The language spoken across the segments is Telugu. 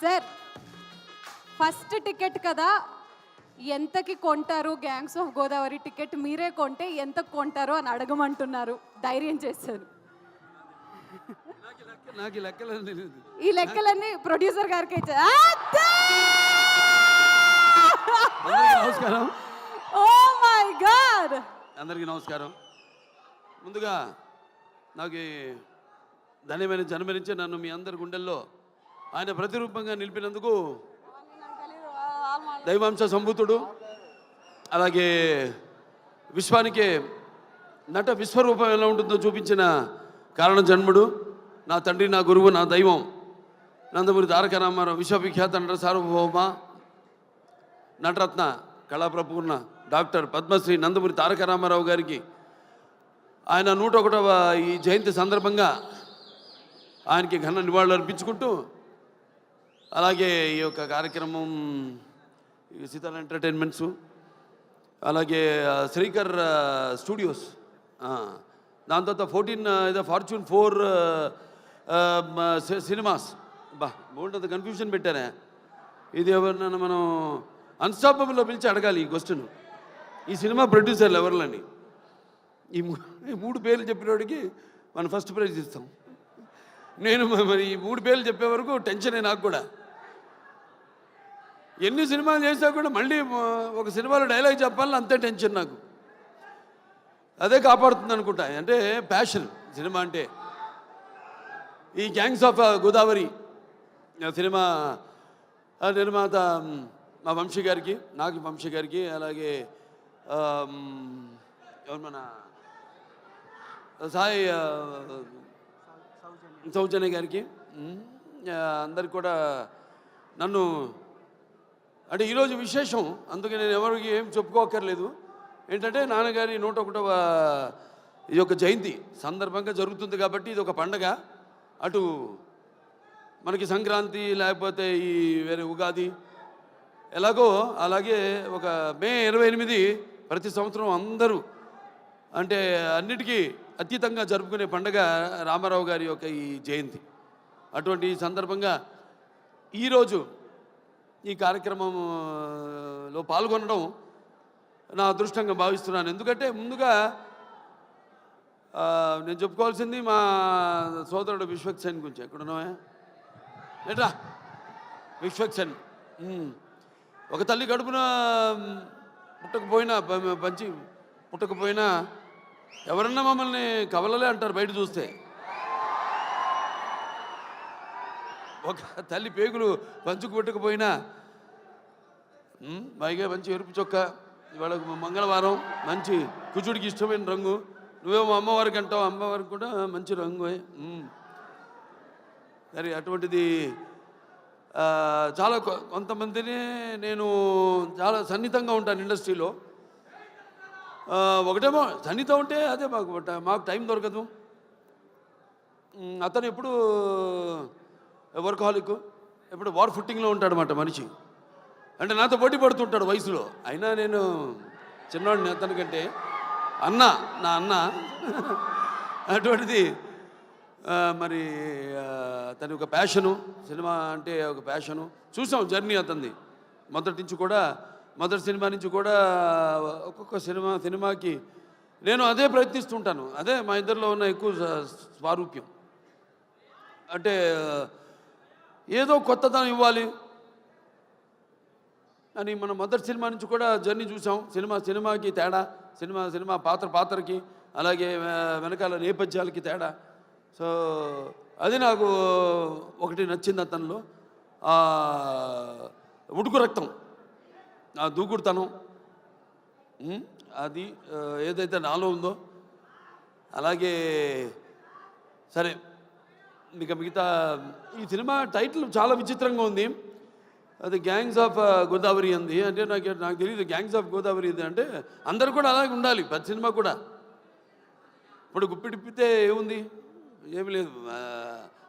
సార్ ఫస్ట్ టికెట్ కదా ఎంతకి కొంటారు గ్యాంగ్స్ ఆఫ్ గోదావరి టికెట్ మీరే కొంటే ఎంత కొంటారు అని అడగమంటున్నారు ధైర్యం చేశారు. ఈ లెక్కలన్నీ ప్రొడ్యూసర్ గారికి నమస్కారం. Oh my god! అందరికీ నమస్కారం. ముందుగా నాకు ధన్యమైన జన్మనించి నన్ను మీ అందరి గుండెల్లో ఆయన ప్రతిరూపంగా నిలిపినందుకు దైవాంశ సంభూతుడు. అలాగే విశ్వానికి నట విశ్వరూపం ఎలా ఉంటుందో చూపించిన కారణ జన్ముడు. నా తండ్రి నా గురువు నా దైవం నందమూరి తారక రామారావు విశ్వవిఖ్యాత నట సార్వభౌమ నటరత్న కళాప్రపూర్ణ డాక్టర్ పద్మశ్రీ నందమూరి తారక రామారావు గారికి ఆయన నూట ఒకటవ ఈ జయంతి సందర్భంగా ఆయనకి ఘన నివాళులు అర్పించుకుంటూ అలాగే ఈ యొక్క కార్యక్రమం ఈ సీతాల ఎంటర్టైన్మెంట్స్ అలాగే శ్రీకర్ స్టూడియోస్ దాని తర్వాత ఫోర్టీన్ ఏదో ఫార్చ్యూన్ ఫోర్ సినిమాస్ బా బాగుంటుంది కన్ఫ్యూజన్ పెట్టారే. ఇది ఎవరినైనా మనం అన్స్టాపబుల్లో పిలిచి అడగాలి ఈ క్వశ్చన్ ఈ సినిమా ప్రొడ్యూసర్లు ఎవరులని? ఈ మూడు పేర్లు చెప్పినోడికి మనం ఫస్ట్ ప్రైజ్ ఇస్తాం. నేను మరి ఈ మూడు పేర్లు చెప్పే వరకు టెన్షన్ నాకు కూడా. ఎన్ని సినిమాలు చేసినా కూడా మళ్ళీ ఒక సినిమాలో డైలాగ్ చెప్పాలని అంతే టెన్షన్ నాకు. అదే కాపాడుతుంది అనుకుంటా. అంటే ప్యాషన్ సినిమా అంటే. ఈ గ్యాంగ్స్ ఆఫ్ గోదావరి సినిమా నిర్మాత మా వంశీ గారికి నాకు వంశీ గారికి అలాగే ఎవరు మన సాయి సౌజన్య గారికి అందరికి కూడా నన్ను అంటే ఈరోజు విశేషం అందుకే నేను ఎవరికి ఏం చెప్పుకోకర్లేదు ఏంటంటే నాన్నగారి నూట ఒకటవ ఈ యొక్క జయంతి సందర్భంగా జరుగుతుంది కాబట్టి ఇది ఒక పండగ. అటు మనకి సంక్రాంతి లేకపోతే ఈ వేరే ఉగాది ఎలాగో అలాగే ఒక మే ఇరవై ఎనిమిది ప్రతి సంవత్సరం అందరూ అంటే అన్నిటికీ అతీతంగా జరుపుకునే పండగ రామారావు గారి యొక్క ఈ జయంతి. అటువంటి సందర్భంగా ఈరోజు ఈ కార్యక్రమంలో పాల్గొనడం నా అదృష్టంగా భావిస్తున్నాను. ఎందుకంటే ముందుగా నేను చెప్పుకోవాల్సింది మా సోదరుడు విశ్వక్సేన్ గురించి. ఎక్కడున్నావా? ఏట్రా? విశ్వక్సేన్ ఒక తల్లి కడుపున పుట్టకపోయినా పంచి పుట్టకపోయినా ఎవరన్నా మమ్మల్ని కవలలే అంటారు బయట చూస్తే. ఒక తల్లి పేగులు పంచుకు పెట్టకపోయినా పైగా మంచి ఎరుపు చొక్క ఇవాళ మంగళవారం మంచి కూచుడికి ఇష్టమైన రంగు. నువ్వేమో అమ్మవారికి అంటావు అమ్మవారికి కూడా మంచి రంగు సరే మరి అటువంటిది చాలా కొ- కొంతమందిని నేను చాలా సన్నిహితంగా ఉంటాను ఇండస్ట్రీలో. ఒకటేమో సన్నిహితం ఉంటే అదే మాకు మాకు టైం దొరకదు. అతను ఎప్పుడు వర్కహాలిక్ ఎప్పుడు వార్ ఫుట్టింగ్లో ఉంటాడనమాట మనిషి. అంటే నాతో పోటీ పడుతుంటాడు వయసులో. అయినా నేను చిన్నవాడిని అతనికంటే అన్న నా అన్న. అటువంటిది మరి తన ఒక ప్యాషను సినిమా అంటే ఒక ప్యాషను. చూసాం జర్నీ అతనిది. మొదటి నుంచి కూడా మొదటి సినిమా నుంచి కూడా ఒక్కొక్క సినిమా సినిమాకి నేను అదే ప్రయత్నిస్తుంటాను. అదే మా ఇద్దరిలో ఉన్న ఎక్కువ స్వారూప్యం. అంటే ఏదో కొత్తదనం ఇవ్వాలి. అని మన మొదటి సినిమా నుంచి కూడా జర్నీ చూసాం. సినిమా సినిమాకి తేడా సినిమా సినిమా పాత్ర పాత్రకి అలాగే వెనకాల నేపథ్యాలకి తేడా. సో అది నాకు ఒకటి నచ్చింది అతనిలో. ఆ ఉడుకు రక్తం. ఆ దూకుడుతనం. అది ఏదైతే నాలో ఉందో. అలాగే సరే. ఇక మిగతా ఈ సినిమా టైటిల్ చాలా విచిత్రంగా ఉంది. అది గ్యాంగ్స్ ఆఫ్ గోదావరి అంది. అంటే నాకు నాకు తెలియదు గ్యాంగ్స్ ఆఫ్ గోదావరి ఇది అంటే అందరు కూడా అలాగే ఉండాలి ప్రతి సినిమా కూడా. ఇప్పుడు గుప్పిడిప్పితే ఏముంది? ఏమి లేదు. ఆ,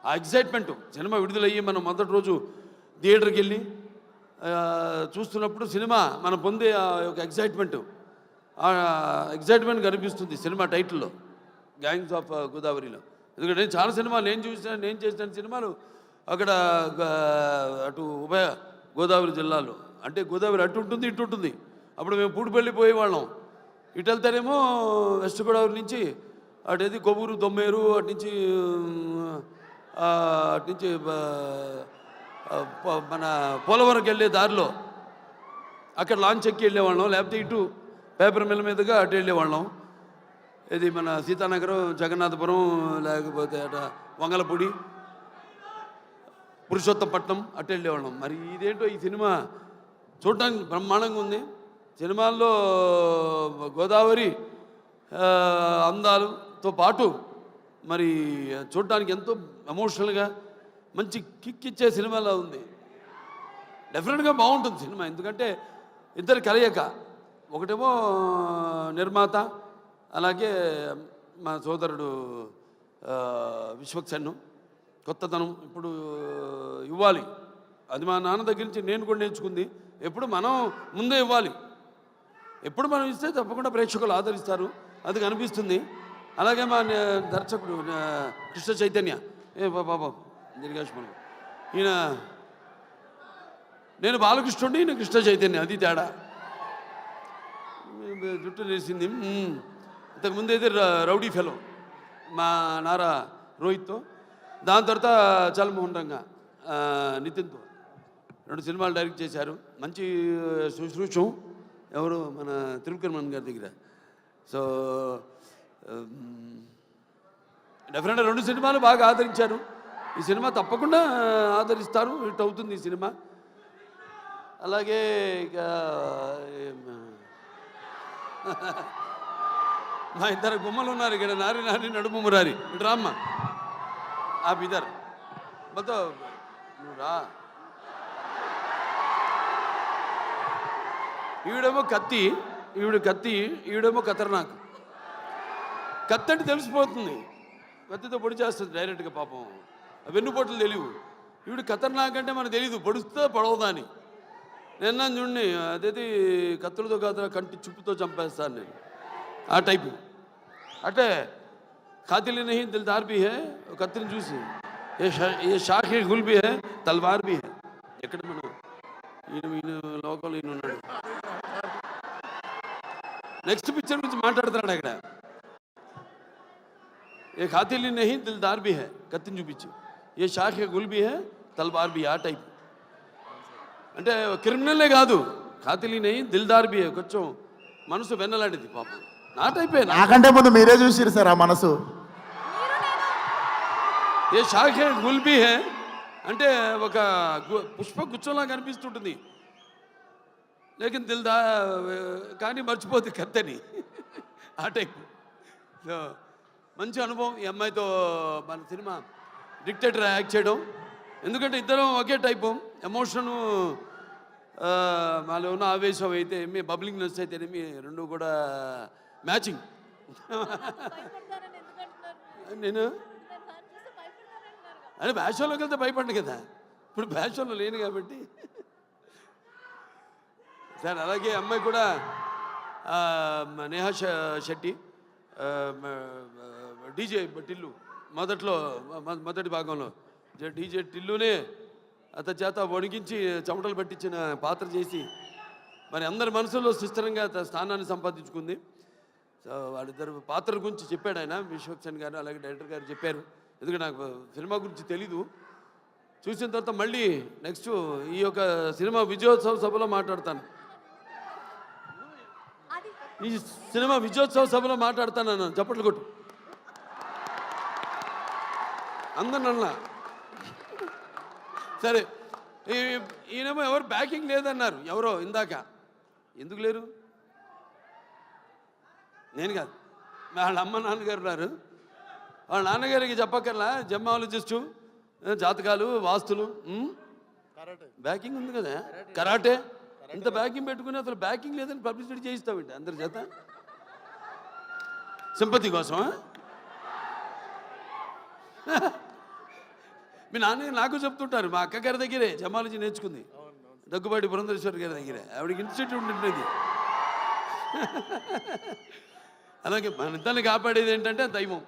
ఆ ఎగ్జైట్మెంట్ సినిమా విడుదలయ్యి మనం మొదటి రోజు థియేటర్కి వెళ్ళి చూస్తున్నప్పుడు సినిమా మనం పొందే ఆ యొక్క ఎగ్జైట్మెంట్ ఎగ్జైట్మెంట్ కనిపిస్తుంది సినిమా టైటిల్లో. గ్యాంగ్స్ ఆఫ్ గోదావరిలో ఎందుకంటే నేను చాలా సినిమాలు నేను చూసిన నేను చేసిన సినిమాలు అక్కడ అటు ఉభయ గోదావరి జిల్లాలో. అంటే గోదావరి అటు ఉంటుంది ఇటు ఉంటుంది. అప్పుడు మేము పూడిపల్లి పోయేవాళ్ళం. ఇటు వెళ్తేనేమో వెస్ట్ గోదావరి నుంచి అటు ఏది కొవ్వూరు దొమ్మేరు అటు నుంచి అటు నుంచి మన పోలవరంకి వెళ్ళే దారిలో అక్కడ లాంచ్ ఎక్కి వెళ్ళేవాళ్ళం. లేకపోతే ఇటు పేపర్ మిల్ మీదుగా అటు వెళ్ళేవాళ్ళం. ఇది మన సీతానగరం జగన్నాథపురం లేకపోతే అట వంగలపూడి పురుషోత్తపట్నం అటు వెళ్ళేవాళ్ళం మరి ఇదేంటో ఈ సినిమా? చూడటానికి బ్రహ్మాండంగా ఉంది. సినిమాల్లో గోదావరి అందాలతో పాటు మరి చూడటానికి ఎంతో ఎమోషనల్గా మంచి కిక్ ఇచ్చే సినిమాలా ఉంది. డెఫినెట్గా బాగుంటుంది సినిమా. ఎందుకంటే ఇద్దరు కలయిక. ఒకటేమో నిర్మాత అలాగే మా సోదరుడు విశ్వక్సన్ను కొత్తతనం ఇప్పుడు ఇవ్వాలి. అది మా నాన్న దగ్గర నుంచి నేను కూడా నేర్చుకుంది. ఎప్పుడు మనం ముందే ఇవ్వాలి. ఎప్పుడు మనం ఇస్తే తప్పకుండా ప్రేక్షకులు ఆదరిస్తారు. అది కనిపిస్తుంది. అలాగే మా దర్శకుడు కృష్ణ చైతన్య. ఏ బాబా దీర్ఘాష్మణం ఈయన నేను బాలకృష్ణుడి ఈయన కృష్ణ చైతన్య. అది తేడా. జుట్టు లేచింది. ఇంతకుముందు అయితే రౌడీ ఫెలో మా నారా రోహిత్తో. దాని తర్వాత చల్మోహన్ రంగా నితిన్తో. రెండు సినిమాలు డైరెక్ట్ చేశారు. మంచి శుశ్రూషం. ఎవరు? మన త్రివిక్రమణ్ గారి దగ్గర. సో డెఫినెట్గా రెండు సినిమాలు బాగా ఆదరించారు. ఈ సినిమా తప్పకుండా ఆదరిస్తారు. హిట్ అవుతుంది ఈ సినిమా. అలాగే ఇక మా ఇద్దరు గుమ్మలు ఉన్నారు ఇక్కడ. నారి నారి నడుము మురారి ఇటు రామ్మ. ఆ బిదర్. మొత్తం నువ్వు రా. ఈవిడేమో కత్తి ఈవిడ కత్తి ఈవిడేమో ఖతర్నాక్ కత్తి అంటే తెలిసిపోతుంది. కత్తితో పొడి చేస్తుంది డైరెక్ట్గా పాపం. ఆ వెన్నుపోట్లు తెలియవు. ఈవిడ ఖతర్నాక్ అంటే మనకు తెలియదు పొడుస్తుందా పొడవదా అని నిన్న చూడండి అదేది కత్తులతో కాదు కంటి చుప్పుతో చంపేస్తాను నేను. ఆ టైపు అంటే ఖాతిలి నహి దిల్దార్ బి హే కత్తిని చూసి ఏ షా గుల్ బి హే తల్వార్ బి హే. ఎక్కడ మనం ఈయన ఈయన లోకల్ ఈయన ఉన్నాడు. నెక్స్ట్ పిక్చర్ గురించి మాట్లాడుతున్నాడు అక్కడ. ఏ ఖాతిలి నహి దిల్దార్ బి హే కత్తిని చూపించి ఏ షాఖ్ గుల్ బి హే తల్వార్ బి ఆ టైప్ అంటే క్రిమినలే కాదు. ఖాతిలి నహి దిల్దార్ బి హే కొంచెం మనసు వెన్నలాంటిది పాపం. నా టైపే నా నాకంటే ముందు మీరే చూసిరు సార్ ఆ మనసు. ఏ షాఖే గుల్బీ హే? అంటే ఒక పుష్ప గుచ్చంలా కనిపిస్తుంటుంది. లేకిన్ దిల్దా కానీ మర్చిపోద్ది కత్తని. ఆ టైప్. మంచి అనుభవం ఈ అమ్మాయితో మన సినిమా డిక్టేటర్ యాక్ట్ చేయడం. ఎందుకంటే ఇద్దరం ఒకే టైపు. ఎమోషను మాలో ఉన్న ఆవేశం అయితే ఏమి బబ్లింగ్నెస్ అయితే ఏమి రెండు కూడా మ్యాచింగ్. నేను? అదే బ్యాషోలోకి వెళ్తే భయపడ్డు కదా. ఇప్పుడు బ్యాషోలో లేను కాబట్టి. సార్ అలాగే అమ్మాయి కూడా నేహా శెట్టి డీజే టిల్లు. మొదట్లో మొదటి భాగంలో. డీజే టిల్లునే అతని చేత వణికించి చెమటలు పట్టించిన పాత్ర చేసి మరి అందరి మనసులో సుస్థిరంగా స్థానాన్ని సంపాదించుకుంది. సో వాళ్ళిద్దరు పాత్ర గురించి చెప్పాడు ఆయన విశ్వక్సన్ గారు అలాగే డైరెక్టర్ గారు చెప్పారు. ఎందుకంటే నాకు సినిమా గురించి తెలీదు. చూసిన తర్వాత మళ్ళీ నెక్స్ట్ ఈ యొక్క సినిమా విజయోత్సవ సభలో మాట్లాడతాను. ఈ సినిమా విజయోత్సవ సభలో మాట్లాడతాను అన్నాను. చప్పట్లు కొట్టు. అందరినన్నా సరే ఈ- ఈయనేమో ఎవరు బ్యాకింగ్ లేదన్నారు. ఎవరో ఇందాక. ఎందుకు లేరు? నేను కాదు. వాళ్ళ అమ్మ నాన్నగారు ఉన్నారు. వాళ్ళ నాన్నగారికి చెప్పక్కర్లా? జమ్మాలజిస్టు జాతకాలు వాస్తులు? బ్యాకింగ్ ఉంది కదా? కరాటే. ఇంత బ్యాకింగ్ పెట్టుకుని అసలు బ్యాకింగ్ లేదని పబ్లిసిటీ చేయిస్తామండి అందరి చేత. సింపతి కోసమా? మీ నాన్న నాకు చెప్తుంటారు మా అక్క గారి దగ్గరే జమాలజీ నేర్చుకుంది. దగ్గుబాటి పురంధరేశ్వరి గారి దగ్గరే. ఆవిడకి ఇన్స్టిట్యూట్ ఉంటుంది అలాగే మన ఇద్దరిని కాపాడేది ఏంటంటే దైవం.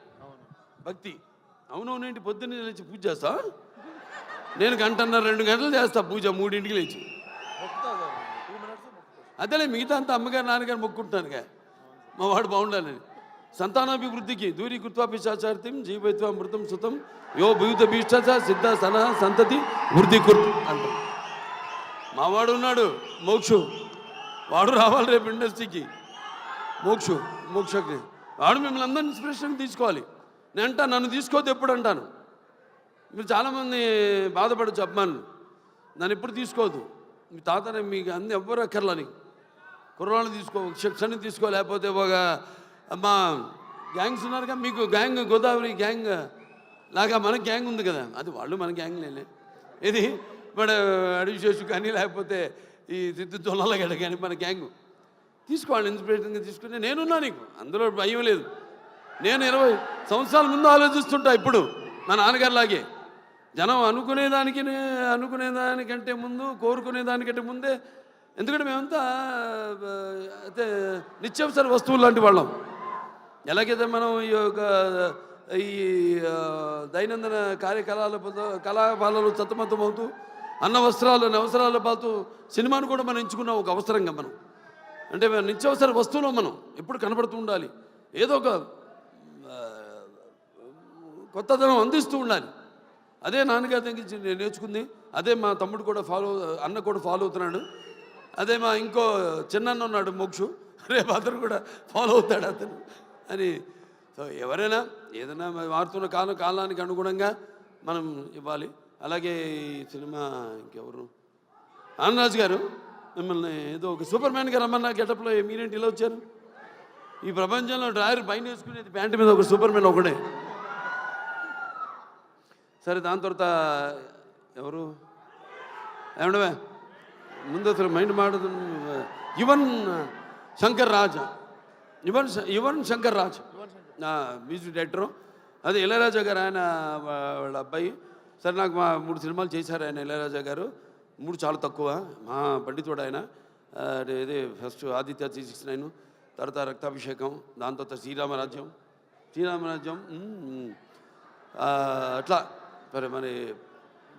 భక్తి. అవునవునేంటి పొద్దున్నే లేచి పూజ చేస్తా నేను గంటన్నర రెండు గంటలు చేస్తా పూజ మూడింటికి లేచి. అదేలే మిగతా అంతా అమ్మగారు నాన్నగారు మొక్కుంటున్నానుగా మా వాడు బాగుండాలని. సంతానాభివృద్ధికి దూరి కృత్వాపిశాచార్థం జీవైత్వ మృతం సుతం యో భూత భీష్ట సిద్ధ సన సంతతి వృద్ధి కుర్త్ అంటాం. మావాడు ఉన్నాడు మోక్షు. వాడు రావాలి రేపు ఇండస్ట్రీకి. మోక్షు మోక్షకి. వాడు మిమ్మల్ని అందరిని ఇన్స్పిరేషన్ తీసుకోవాలి. నేను అంటా నన్ను తీసుకోవద్దు ఎప్పుడు అంటాను. మీరు చాలామంది బాధపడచ్చు అభిమానులు. నన్ను ఎప్పుడు తీసుకోవద్దు మీ తాతనే మీకు అన్ని ఎవ్వరు అక్కర్లా నీకు. కుర్రాళ్ళు తీసుకో శిక్షణ తీసుకో లేకపోతే ఒక మా గ్యాంగ్స్ ఉన్నారుగా మీకు గ్యాంగ్ గోదావరి గ్యాంగ్ లాగా మన గ్యాంగ్ ఉంది కదా. అది వాళ్ళు మన గ్యాంగ్ లేలే. ఇది మన అడివిశేషు కానీ లేకపోతే ఈ సిద్ధు తొల్లగడ కానీ మన గ్యాంగ్ తీసుకోవాలి ఇన్స్పిరేషన్గా తీసుకుని నేనున్నా నీకు. అందులో భయం లేదు. నేను ఇరవై సంవత్సరాల ముందు ఆలోచిస్తుంటా ఇప్పుడు మా నాన్నగారిలాగే. జనం అనుకునేదానికి అనుకునేదానికంటే ముందు కోరుకునేదానికంటే ముందే ఎందుకంటే మేమంతా అయితే నిత్యావసర వస్తువులు లాంటి వాళ్ళం. ఎలాగైతే మనం ఈ యొక్క ఈ దైనందిన కార్యకలాపాలతో కళాపాలలో సతమతమవుతూ అన్న వస్త్రాలు అవసరాలు పాతూ సినిమాను కూడా మనం ఎంచుకున్నాం ఒక అవసరంగా మనం. అంటే నిత్యావసర వస్తువులో మనం ఎప్పుడు కనపడుతూ ఉండాలి. ఏదో ఒక కొత్తదనం అందిస్తూ ఉండాలి. అదే నాన్నగారి దగ్గర నుంచి నేను నేర్చుకుంది. అదే మా తమ్ముడు కూడా ఫాలో అన్న కూడా ఫాలో అవుతున్నాడు. అదే మా ఇంకో చిన్నన్న ఉన్నాడు మోక్షు. రేపు అతను కూడా ఫాలో అవుతాడు అతను. అని సో ఎవరైనా ఏదైనా మారుతున్న కాలం కాలానికి అనుగుణంగా మనం ఇవ్వాలి. అలాగే ఈ సినిమా ఇంకెవరు? ఆనందరాజు గారు. మిమ్మల్ని ఏదో ఒక సూపర్ మ్యాన్గా రమ్మన్న గెటప్లో మీరేంటి ఇలా వచ్చారు? ఈ ప్రపంచంలో డ్రాయర్ పైన వేసుకునేది ప్యాంటు మీద ఒక సూపర్ మ్యాన్ ఒకడే. సరే దాని తర్వాత ఎవరు? ఏమండవే? ముందు అసలు మైండ్ మాడదు యువన్ శంకర్ రాజ్. యువన్ యువన్ శంకర్ రాజ్. Music director. అదే ఇళయరాజా గారు ఆయన వాళ్ళ అబ్బాయి. సరే నాకు మా మూడు సినిమాలు చేశారు ఆయన ఇళయరాజా గారు. మూడు చాలా తక్కువ. మా పండితుడు ఆయన ఇది first Aditya three six nine తర్వాత రక్తాభిషేకం దాని తర్వాత శ్రీరామరాజ్యం. శ్రీరామరాజ్యం అట్లా. మరి మరి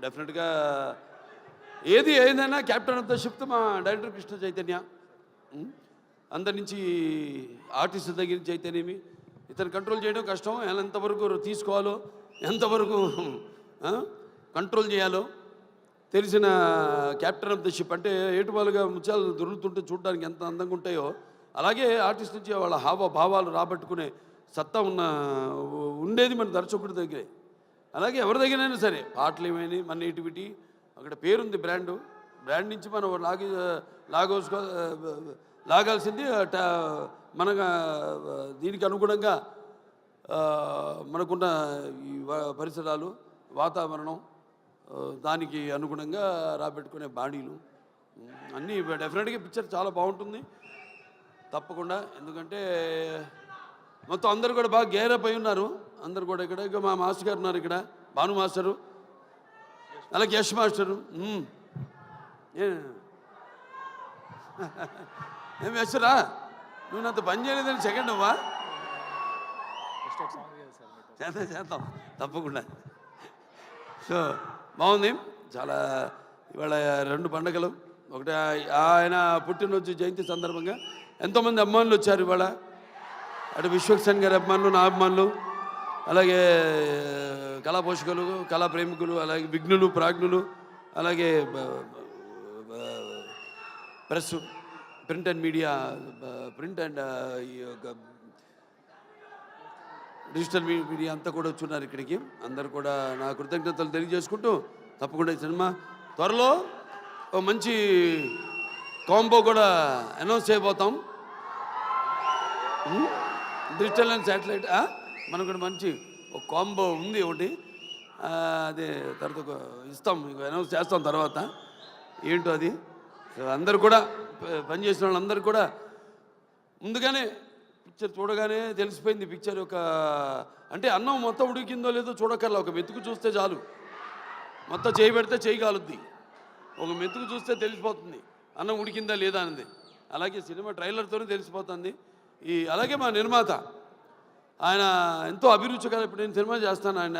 డెఫినెట్గా ఏది ఏదైనా క్యాప్టెన్ ఆఫ్ ద షిఫ్ట్ మా డైరెక్టర్ కృష్ణ చైతన్య. అందరి నుంచి ఆర్టిస్ట్ దగ్గర నుంచి అయితేనేమి ఇతను కంట్రోల్ చేయడం కష్టం. ఎంతవరకు తీసుకోవాలో ఎంతవరకు కంట్రోల్ చేయాలో. తెలిసిన క్యాప్టెన్ ఆఫ్ ద షిప్ అంటే ఏటువాలుగా ముత్యాలు దొరుకుతుంటే చూడడానికి ఎంత అందంగా ఉంటాయో అలాగే ఆర్టిస్ట్ నుంచి వాళ్ళ హావ భావాలు రాబట్టుకునే సత్తా ఉన్న ఉండేది మన దర్శకుడి దగ్గరే. అలాగే ఎవరి దగ్గరైనా సరే పాటలు ఏమైనా మన నేటివిటీ అక్కడ పేరుంది బ్రాండు. బ్రాండ్ నుంచి మనం లాగి లాగోసుకో లాగాల్సింది మన దీనికి అనుగుణంగా మనకున్న ఈ పరిసరాలు వాతావరణం దానికి అనుగుణంగా రాబెట్టుకునే బాడీలు అన్నీ డెఫినెట్గా పిక్చర్ చాలా బాగుంటుంది. తప్పకుండా. ఎందుకంటే మొత్తం అందరు కూడా బాగా గేరప్ అయి ఉన్నారు. అందరు కూడా ఇక్కడ. ఇక మా మాస్టర్ గారు ఉన్నారు ఇక్కడ. భాను మాస్టరు. అలాగే యశ్ మాస్టరు. ఏం. యశ్రా నువ్వు నాతో పని చేయలేదని సెకండ్ అవ్వా చేద్దాం చేద్దాం. తప్పకుండా. సో బాగుంది. చాలా ఇవాళ రెండు పండుగలు. ఒకటి ఆయన పుట్టినరోజు జయంతి సందర్భంగా ఎంతోమంది అభిమానులు వచ్చారు ఇవాళ. అటు విశ్వక్సేన్ గారి అభిమానులు నా అభిమానులు అలాగే కళా పోషకులు కళా ప్రేమికులు అలాగే విఘ్నులు ప్రాజ్ఞులు అలాగే press print and media print and ఈ యొక్క డిజిటల్ మీ- మీడియా అంతా కూడా వచ్చున్నారు ఇక్కడికి. అందరు కూడా నా కృతజ్ఞతలు తెలియజేసుకుంటూ తప్పకుండా ఈ సినిమా త్వరలో ఓ మంచి కాంబో కూడా అనౌన్స్ చేయబోతాం. డిజిటల్ అండ్ శాటిలైట్ మనకు కూడా మంచి ఒక కాంబో ఉంది ఒకటి. అదే తర్వాత ఒక ఇస్తాం మీకు అనౌన్స్ చేస్తాం తర్వాత. ఏంటో అది? అందరు కూడా పనిచేసిన వాళ్ళందరూ కూడా ముందుగానే పిక్చర్ చూడగానే తెలిసిపోయింది. పిక్చర్ యొక్క అంటే అన్నం మొత్తం ఉడికిందో లేదో చూడకల్లా ఒక మెతుకు చూస్తే చాలు. మొత్తం చేయి పెడితే చేయి కాలుద్ది. ఒక మెతుకు చూస్తే తెలిసిపోతుంది. అన్నం ఉడికిందా లేదా అనేది అలాగే సినిమా ట్రైలర్తోనే తెలిసిపోతుంది. ఈ అలాగే మా నిర్మాత ఆయన ఎంతో అభిరుచి అభిరుచిగా ఇప్పుడు నేను సినిమా చేస్తాను ఆయన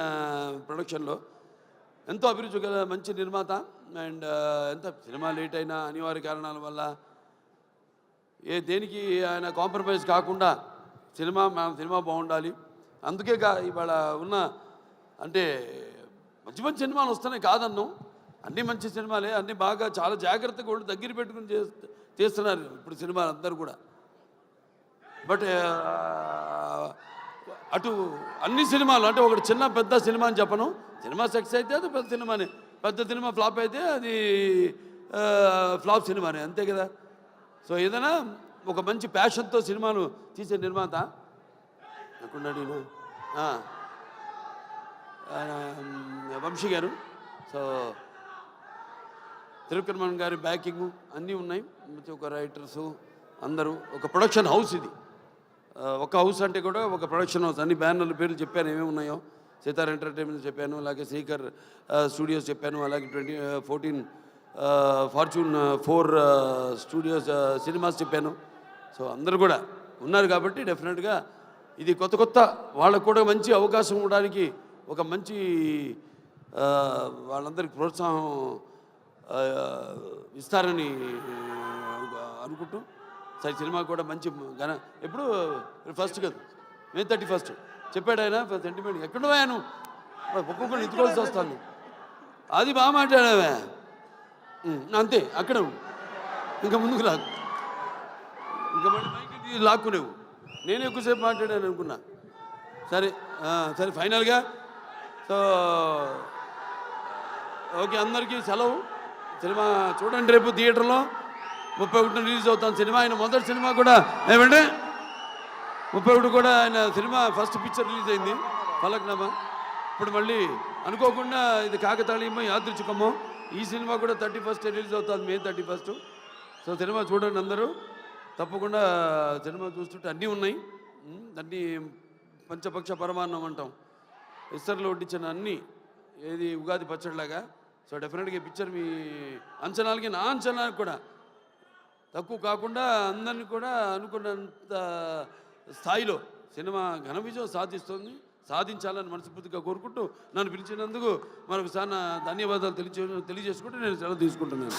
ప్రొడక్షన్లో ఎంతో అభిరుచి గల మంచి నిర్మాత. అండ్ ఎంత సినిమా లేట్ అయినా అనివార్య కారణాల వల్ల ఏ దేనికి ఆయన కాంప్రమైజ్ కాకుండా సినిమా మా సినిమా బాగుండాలి. అందుకే కా ఇవాళ ఉన్న అంటే మంచి మంచి సినిమాలు వస్తున్నాయి కాదన్ను. అన్ని మంచి సినిమాలే అన్ని బాగా చాలా జాగ్రత్తగా ఉండి దగ్గర పెట్టుకుని చేస్తున్నారు ఇప్పుడు సినిమాలు అందరూ కూడా. బట్ అటు అన్ని సినిమాలు అంటే ఒకటి చిన్న పెద్ద సినిమా అని చెప్పను. సినిమా సక్సెస్ అయితే అది పెద్ద సినిమానే. పెద్ద సినిమా ఫ్లాప్ అయితే అది ఫ్లాప్ సినిమానే. అంతే కదా? సో ఏదైనా ఒక మంచి ప్యాషన్తో సినిమాలు తీసే నిర్మాత? ఎక్కడున్నాడు వంశీ గారు. సో తిరుకర్మన్ గారి బ్యాకింగ్ అన్నీ ఉన్నాయి. ప్రతి ఒక్క రైటర్సు అందరూ. ఒక ప్రొడక్షన్ హౌస్ ఇది. ఒక హౌస్ అంటే కూడా ఒక ప్రొడక్షన్ హౌస్ అన్ని బ్యానర్ల పేర్లు చెప్పాను ఏమేమి ఉన్నాయో. సీతార్ ఎంటర్టైన్మెంట్ చెప్పాను అలాగే శ్రీకర్ స్టూడియోస్ చెప్పాను అలాగే twenty fourteen fortune four studios cinemas చెప్పాను. సో అందరు కూడా ఉన్నారు కాబట్టి డెఫినెట్గా ఇది కొత్త కొత్త వాళ్ళకు కూడా మంచి అవకాశం ఇవ్వడానికి ఒక మంచి వాళ్ళందరికీ ప్రోత్సాహం ఇస్తారని అనుకుంటూ సరే సినిమా కూడా మంచి ఘన ఎప్పుడు ఫస్ట్ కదా మే థర్టీ ఫస్ట్. చెప్పాడు ఆయన సెంటిమెంట్. ఎక్కడ పోయాను ఒక్కొక్కరు ఎత్తుకోవాల్సి వస్తాను అది బాగా మాట్లాడావే. అంతే అక్కడ ఇంకా ముందుకు రాదు ఇంకా మళ్ళీ లాక్కునేవు. నేను ఎక్కువసేపు మాట్లాడాను అనుకున్నా. సరే సరే ఫైనల్గా. సో ఓకే అందరికీ సెలవు. సినిమా చూడండి రేపు థియేటర్లో. ముప్పై ఒకటిన రిలీజ్ అవుతాను సినిమా. ఆయన మొదటి సినిమా కూడా ఏమంటే ముప్పై ఒకటి కూడా ఆయన సినిమా ఫస్ట్ పిక్చర్ రిలీజ్ అయింది. పలక్నామా ఇప్పుడు మళ్ళీ అనుకోకుండా ఇది కాకతాళీయమో యాదృచ్ఛికమో. ఈ సినిమా కూడా థర్టీ ఫస్ట్ రిలీజ్ అవుతుంది May thirty first. So cinema చూడండి అందరూ. తప్పకుండా సినిమా చూస్తుంటే అన్నీ ఉన్నాయి. అన్నీ పంచపక్ష పరమాన్నం అంటాం. ఇస్తర్లో వడ్డించిన అన్నీ ఏది ఉగాది పచ్చడిలాగా. సో డెఫినెట్గా ఈ పిక్చర్ మీ అంచనాలకి నా అంచనాలకు కూడా. తక్కువ కాకుండా అందరిని కూడా అనుకున్నంత స్థాయిలో సినిమా ఘన విజయం సాధిస్తుంది. సాధించాలని మనస్ఫూర్తిగా కోరుకుంటూ నన్ను పిలిచినందుకు మరొకసారి చాలా ధన్యవాదాలు తెలియజే తెలియజేసుకుంటూ నేను సెలవు తీసుకుంటున్నాను.